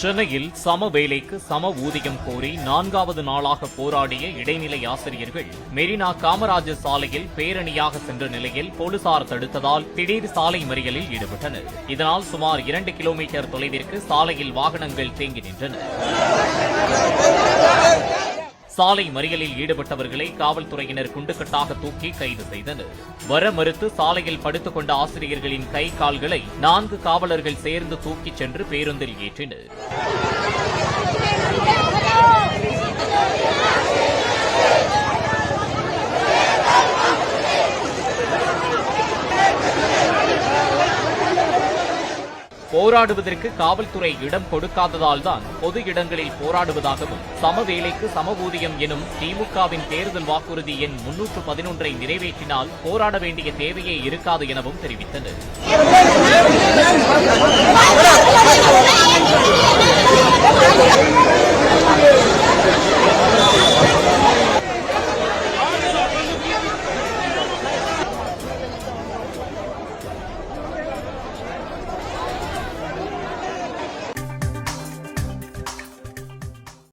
சென்னையில் சம வேலைக்கு சம ஊதியம் கோரி நான்காவது நாளாக போராடிய இடைநிலை ஆசிரியர்கள் மெரினா காமராஜர் சாலையில் பேரணியாக சென்ற நிலையில் போலீசார் தடுத்ததால் திடீர் சாலை மறியலில் ஈடுபட்டனர். இதனால் சுமார் இரண்டு கிலோமீட்டர் தொலைவிற்கு சாலையில் வாகனங்கள் தேங்கி நின்றன. சாலை மறியலில் ஈடுபட்டவர்களை காவல்துறையினர் குண்டுக்கட்டாக தூக்கி கைது செய்தனர். வர மறுத்து சாலையில் படுத்துக் கொண்ட ஆசிரியர்களின் கை கால்களை நான்கு காவலர்கள் சேர்ந்து தூக்கிச் சென்று பேருந்தில் ஏற்றினர். போராடுவதற்கு காவல்துறை இடம் கொடுக்காததால் தான் பொது இடங்களில் போராடுவதாகவும் சம வேலைக்கு சம ஊதியம் எனும் திமுகவின் தேர்தல் வாக்குறுதி எண் முன்னூற்று பதினொன்றை நிறைவேற்றினால் போராட வேண்டிய தேவையே இருக்காது எனவும் தெரிவித்தனர்